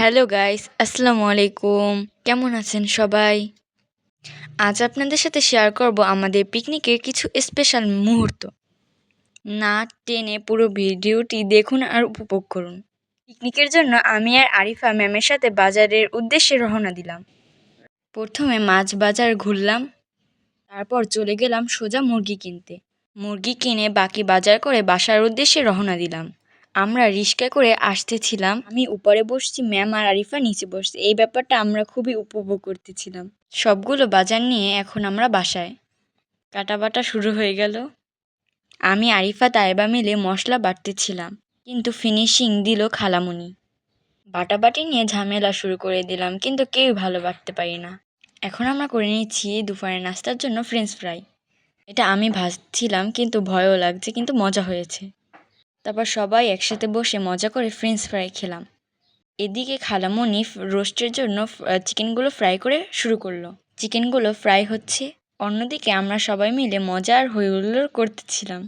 Hello guys, আসসালামু আলাইকুম। কেমন আছেন সবাই? আজ আপনাদের সাথে শেয়ার করব আমাদের পিকনিকের কিছু স্পেশাল মুহূর্ত। না টেনে পুরো ভিডিওটি দেখুন আর উপভোগ করুন। পিকনিকের জন্য আমি আর আরিফা ম্যামের সাথে বাজারের উদ্দেশ্যে রওনা দিলাম। প্রথমে মাছ বাজার ঘুরলাম, তারপর চলে গেলাম সোজা মুরগি কিনতে। মুরগি কিনে বাকি বাজার করে বাসার উদ্দেশ্যে রওনা দিলাম। আমরা রিক্সায় করে আসতেছিলাম। আমি উপরে বসছি, ম্যাম আর আরিফা নিচে বসছে। এই ব্যাপারটা আমরা খুবই উপভোগ করতেছিলাম। সবগুলো বাজার নিয়ে এখন আমরা বাসায়। কাটাবাটা শুরু হয়ে গেল। আমি, আরিফা, তাইবা মিলে মশলা বাটতেছিলাম। কিন্তু ফিনিশিং দিল খালামুনি। বাটাবাটি নিয়ে ঝামেলা শুরু করে দিলাম, কিন্তু কেউ ভালো বাটতে পারি না। এখন আমরা করে নিচ্ছি দুপুরের নাস্তার জন্য ফ্রেঞ্চ ফ্রাই এটা আমি ভাজছিলাম, কিন্তু ভয়ও লাগছে, কিন্তু মজা হয়েছে। তারপর সবাই একসাথে বসে মজা করে ফ্রেঞ্চ ফ্রাই খেলাম। এদিকে খালামণি রোস্টের জন্য চিকেনগুলো ফ্রাই করে শুরু করল। চিকেনগুলো ফ্রাই হচ্ছে। অন্যদিকে আমরা সবাই মিলে মজা আর হইহুল্লোড় করতেছিলাম।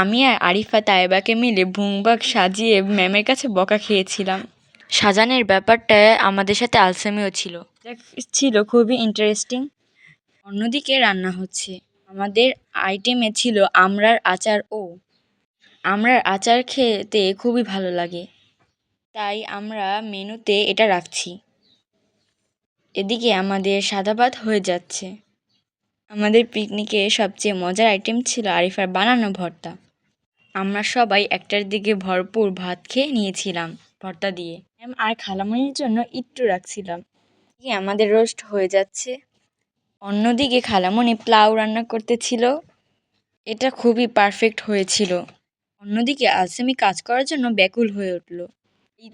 আমি আর আরিফা তাইবাকে মিলে ভুংবাগ সাজিয়ে ম্যামের কাছে বকা খেয়েছিলাম। সাজানের ব্যাপারটা আমাদের সাথে আলসামিও ছিল। ছিল খুবই ইন্টারেস্টিং অন্যদিকে রান্না হচ্ছে। আমাদের আইটেমে ছিল আমরার আচার ও। আমড়ার আচার খেতে খুবই ভালো লাগে। তাই আমরা মেনুতে এটা রাখছি। এদিকে আমাদের সাদা ভাত হয়ে যাচ্ছে। আমাদের পিকনিকে সবচেয়ে মজার আইটেম ছিল আরিফার বানানো ভর্তা। আমরা সবাই একটার দিকে ভরপুর ভাত খেয়ে নিয়েছিলাম ভর্তা দিয়ে। আর খালামণির জন্য একটু রাখছিলাম। আমাদের রোস্ট হয়ে যাচ্ছে। অন্যদিকে খালামণি প্লাউ রান্না করতেছিল। এটা খুবই পারফেক্ট হয়েছিল। অন্যদিকে আলসেমি কাজ করার জন্য ব্যাকুল হয়ে উঠল।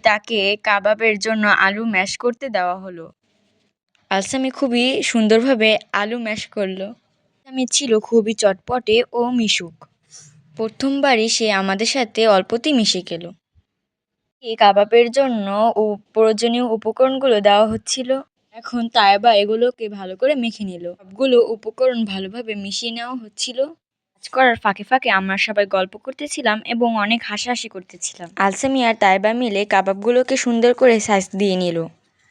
তাকে কাবাবের জন্য আলু ম্যাশ করতে দেওয়া হলো। আলসামি খুবই সুন্দরভাবে আলু ম্যাশ করল। আমি ছিল খুবই চটপটে ও মিশুক। প্রথমবারই সে আমাদের সাথে অল্পতেই মিশে গেল। এই কাবাবের জন্য ও প্রয়োজনীয় উপকরণগুলো দেওয়া হচ্ছিল। এখন তাইবা এগুলোকে ভালো করে মেখে নিল। সবগুলো উপকরণ ভালোভাবে মিশিয়ে নেওয়া হচ্ছিল। কাজ করার ফাঁকে ফাঁকে আমরা সবাই গল্প করতেছিলাম এবং অনেক হাসাহাসি করতেছিলাম। আলসামি আর তাইবা মিলে কাবাবগুলোকে সুন্দর করে সাইজ দিয়ে নিল।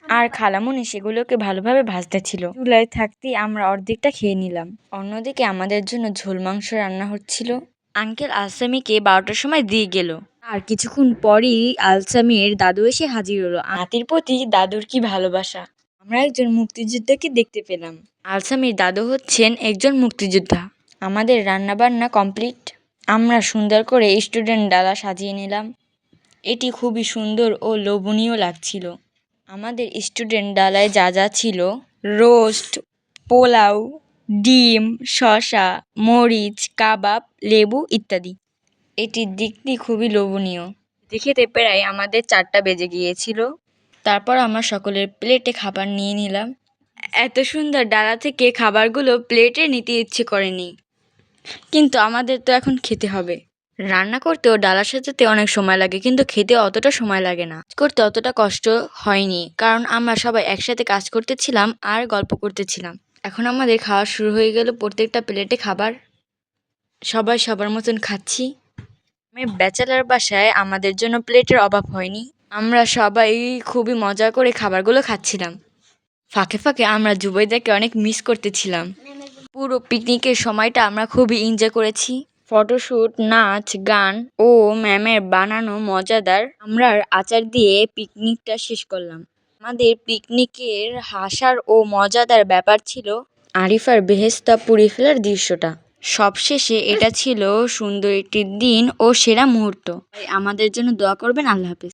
আর খালামুনি সেগুলোকে ভালোভাবে ভাজতেছিল চুলায় থাকতেই আমরা অর্ধেকটা খেয়ে নিলাম। অন্যদিকে আমাদের জন্য ঝোল মাংস রান্না হচ্ছিল। আঙ্কেল আলসামিকে বারোটার সময় দিয়ে গেল। আর কিছুক্ষণ পরই আলসামির দাদু এসে হাজির হলো। নাতির প্রতি দাদুর কি ভালোবাসা। আমরা একজন মুক্তিযোদ্ধাকে দেখতে পেলাম। আলসামির দাদু হচ্ছেন একজন মুক্তিযোদ্ধা। আমাদের রান্নাবান্না কমপ্লিট। আমরা সুন্দর করে স্টুডেন্ট ডালা সাজিয়ে নিলাম। এটি খুবই সুন্দর ও লোভনীয় লাগছিল। আমাদের স্টুডেন্ট ডালায় যা যা ছিল, রোস্ট, পোলাও, ডিম, শসা, মরিচ, কাবাব, লেবু ইত্যাদি। এটির দিকটি খুবই লোভনীয়। দেখেতে প্রায় আমাদের চারটা বেজে গিয়েছিল। তারপর আমরা সকলের প্লেটে খাবার নিয়ে নিলাম। এত সুন্দর ডালা থেকে খাবারগুলো প্লেটে নিতে ইচ্ছে করেনি। কিন্তু আমাদের তো এখন খেতে হবে। রান্না করতেও ডালা সাজাতে অনেক সময় লাগে, কিন্তু খেতে অতটা সময় লাগে না। করতে অতটা কষ্ট হয়নি, কারণ আমরা সবাই একসাথে কাজ করতেছিলাম আর গল্প করতেছিলাম। এখন আমাদের খাওয়া শুরু হয়ে গেল, প্রত্যেকটা প্লেটে খাবার। সবাই সবার মতন খাচ্ছি। আমি ব্যাচেলার বাসায় আমাদের জন্য প্লেটের অভাব হয়নি। আমরা সবাই খুবই মজা করে খাবারগুলো খাচ্ছিলাম। ফাঁকে ফাঁকে আমরা জুবাইদাকে অনেক মিস করতেছিলাম। পুরো পিকনিকের সময়টা আমরা খুবই এনজয় করেছি। ফটোশ্যুট নাচ, গান ও ম্যামের বানানো মজাদার আমরা আচার দিয়ে পিকনিকটা শেষ করলাম। আমাদের পিকনিকের হাসার ও মজাদার ব্যাপার ছিল আরিফার বেহেস্তা পুড়ে ফেলার দৃশ্যটা। সবশেষে এটা ছিল সুন্দর একটি দিন ও সেরা মুহূর্ত। আমাদের জন্য দোয়া করবেন, আল্লাহ হাফেজ।